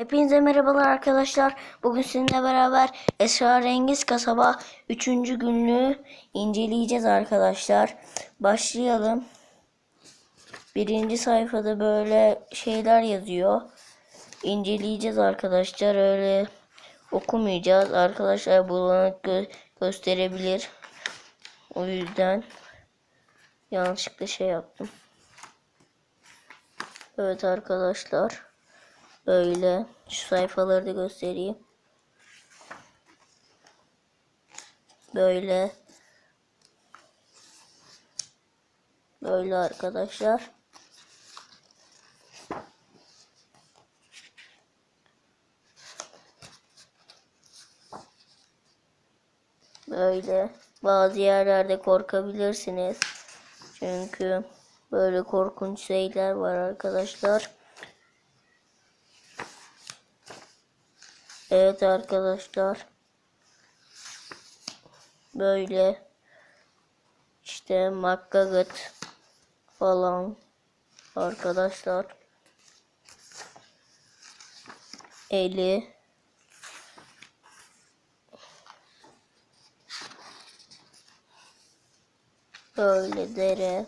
Hepinize merhabalar arkadaşlar. Bugün sizinle beraber Esrarengiz Kasaba 3. günlüğü inceleyeceğiz arkadaşlar. Başlayalım. Birinci sayfada böyle şeyler yazıyor. İnceleyeceğiz arkadaşlar. Öyle okumayacağız. Arkadaşlar bulanık gö- gösterebilir. O yüzden yanlışlıkla şey yaptım. Evet arkadaşlar. Böyle şu sayfaları da göstereyim. Böyle böyle arkadaşlar. Böyle bazı yerlerde korkabilirsiniz. Çünkü böyle korkunç şeyler var arkadaşlar. Evet arkadaşlar. Böyle işte makkagat falan arkadaşlar. Eli böyle dere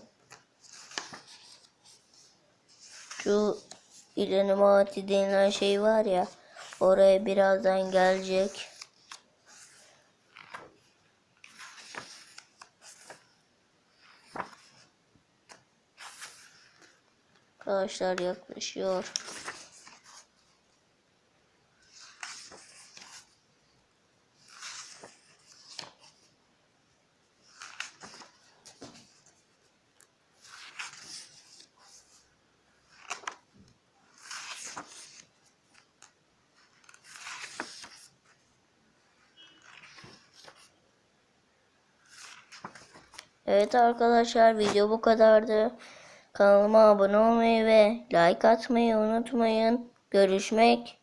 şu İlluminati denilen şey var ya oraya birazdan gelecek. Arkadaşlar yaklaşıyor. Evet arkadaşlar video bu kadardı. Kanalıma abone olmayı ve like atmayı unutmayın. Görüşmek